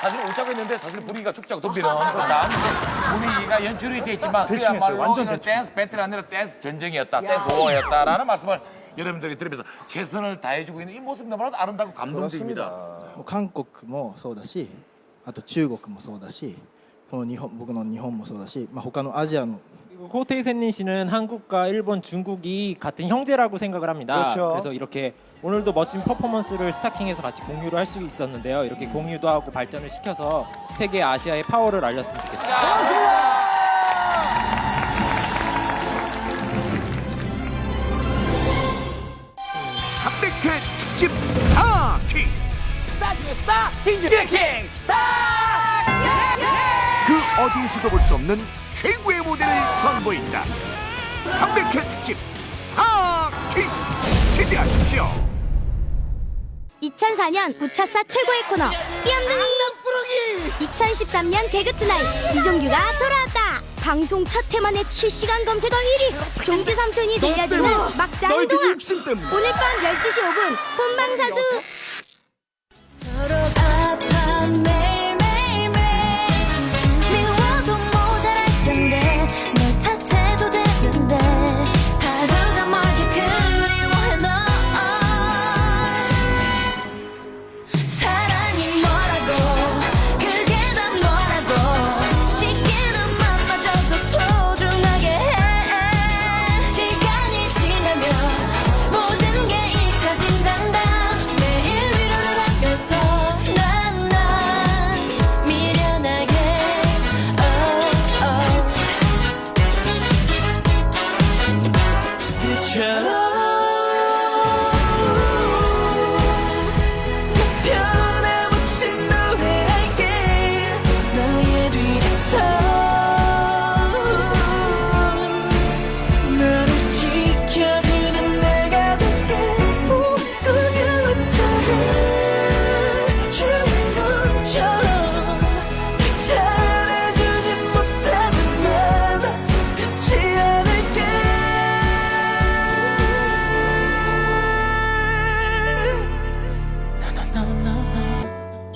사실 웃자고 했는데 사실 분위기가 축자고 덤비는 그렇다. 근데 분위기가 연출이 됐지만 대충 했어요. 그야말로 완전 이건 대충. 댄스 배틀이 아니라 댄스 전쟁이었다. 댄스 워였다라는 말씀을 여러분들이 들으면서 최선을 다해주고 있는 이 모습 너무나도 아름다고 감동됩니다. もう韓国もそうだしあと中国もそうだしこの日本僕の日本もそうだし、まあ、他のアジアの 그리고 호테이센닌 씨는 한국과 일본, 중국이 같은 형제라고 생각을 합니다. 그렇죠. 래서 이렇게 오늘도 멋진 퍼포먼스를 스타킹에서 같이 공유를 할 수 있었는데요. 이렇게 공유도 하고 발전을 시켜서 세계 아시아의 파워를 알렸으면 좋겠습니다. 삼백 회 특집 스타킹 그 어디에서도 볼 수 없는 최고의 무대를 선보인다. 300회 특집 스타킹! 기대하십시오. 2004년 우차사 최고의 코너 끼엄둥이. 2013년 개그 투나잇 이종규가 돌아왔다. 방송 첫 해만에 실시간 검색어 1위 종규 삼촌이 들려주는 막장 동화 오늘 밤 12시 5분 본방사수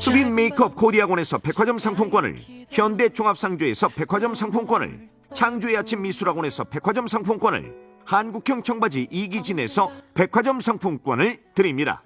수빈 메이크업 코디학원에서 백화점 상품권을 현대 종합상조에서 백화점 상품권을 창조의 아침 미술학원에서 백화점 상품권을 한국형 청바지 이기진에서 백화점 상품권을 드립니다